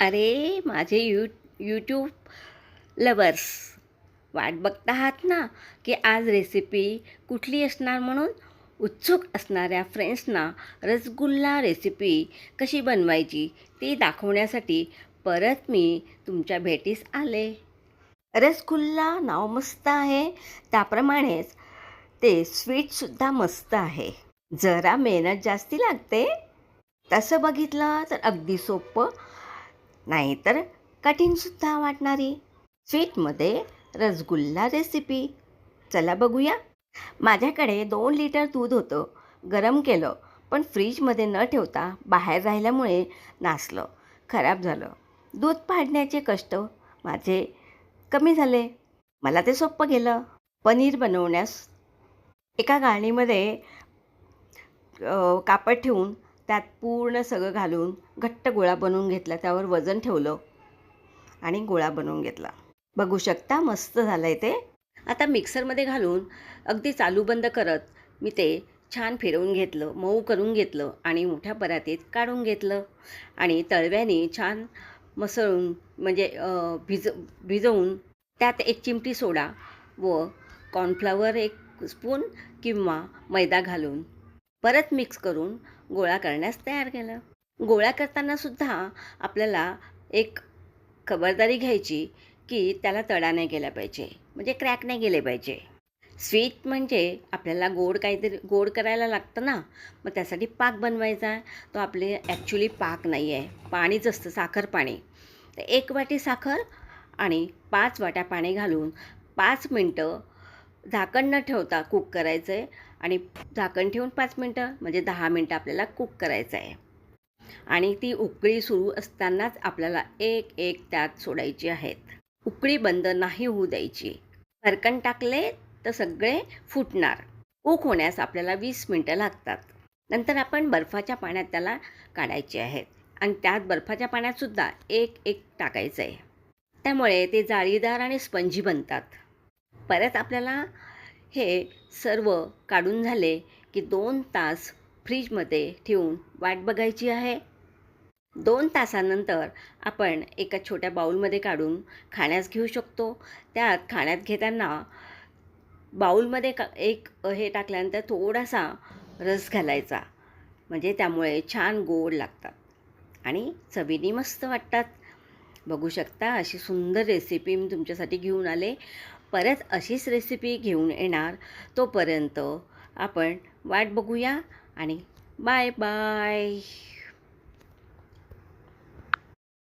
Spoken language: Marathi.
अरे माझे यू यूट्यूब लवर्स वाट बघता आहात ना की आज रेसिपी कुठली असणार म्हणून? उत्सुक असणाऱ्या फ्रेंड्सना रसगुल्ला रेसिपी कशी बनवायची ती दाखवण्यासाठी परत मी तुमच्या भेटीस आले. रसगुल्ला नाव मस्त आहे. त्याप्रमाणेच ते स्वीटसुद्धा मस्त आहे. जरा मेहनत जास्ती लागते. तसं बघितलं तर अगदी सोपं. नाहीतर कठीणसुद्धा वाटणारी. स्वीटमध्ये रसगुल्ला रेसिपी चला बघूया. माझ्याकडे दोन लिटर दूध होतं. गरम केलं पण फ्रीजमध्ये न ठेवता बाहेर राहिल्यामुळे नासलं. खराब झालं. दूध पाडण्याचे कष्ट माझे कमी झाले. मला ते सोपं गेलं. पनीर बनवण्यास एका गाळणीमध्ये कापड ठेवून त्यात पूर्ण सगळं घालून घट्ट गोळा बनवून घेतला त्यावर वजन ठेवलं आणि गोळा बनवून घेतला. बघू शकता मस्त झालं आहे ते. आता मिक्सरमध्ये घालून अगदी चालू बंद करत मी ते छान फिरवून घेतलं मऊ करून घेतलं आणि मोठ्या परातीत काढून घेतलं आणि तळव्याने छान मसळून म्हणजे भिज भिजवून त्यात एक चिमटी सोडा व कॉर्नफ्लावर एक स्पून किंवा मैदा घालून परत मिक्स करून गोळा करण्यास तयार केलं. गोळा करताना सुद्धा आपल्याला एक खबरदारी घ्यायची की त्याला तडा नाही गेला पाहिजे म्हणजे क्रॅक नाही गेले पाहिजे. स्वीट म्हणजे आपल्याला गोड काहीतरी गोड करायला लागतं ना मग त्यासाठी पाक बनवायचा आहे. तो आपले ॲक्च्युली पाक नाही आहे पाणीच असतं साखर पाणी. तर एक वाटी साखर आणि पाच वाट्या पाणी घालून पाच मिनटं झाकण न ठेवता कुक करायचं आहे आणि झाकण ठेवून पाच मिनटं म्हणजे दहा मिनटं आपल्याला कुक करायचं आहे आणि ती उकळी सुरू असतानाच आपल्याला एक एक त्यात सोडायची आहेत. उकळी बंद नाही होऊ द्यायची. झाकण टाकले तर सगळे फुटणार. कुक होण्यास आपल्याला वीस मिनटं लागतात. नंतर आपण बर्फाच्या पाण्यात त्याला काढायचे आहेत. आणि त्यात बर्फाच्या पाण्यातसुद्धा एक एक टाकायचं आहे त्यामुळे ते जाळीदार आणि स्पंजी बनतात. परत आपल्याला हे सर्व काढून झाले की दोन तास फ्रीजमध्ये ठेवून वाट बघायची आहे. दोन तासानंतर आपण एका छोट्या बाऊलमध्ये काढून खाण्यास घेऊ शकतो. त्यात खाण्यात घेताना बाऊलमध्ये का एक हे टाकल्यानंतर थोडासा रस घालायचा. म्हणजे त्यामुळे छान गोड लागतात. आणि चवीने मस्त वाटतात. बघू शकता अशी सुंदर रेसिपी मी तुमच्यासाठी घेऊन आले. परत अशीच रेसिपी घेऊन येणार. तोपर्यंत आपण वाट बघूया आणि बाय बाय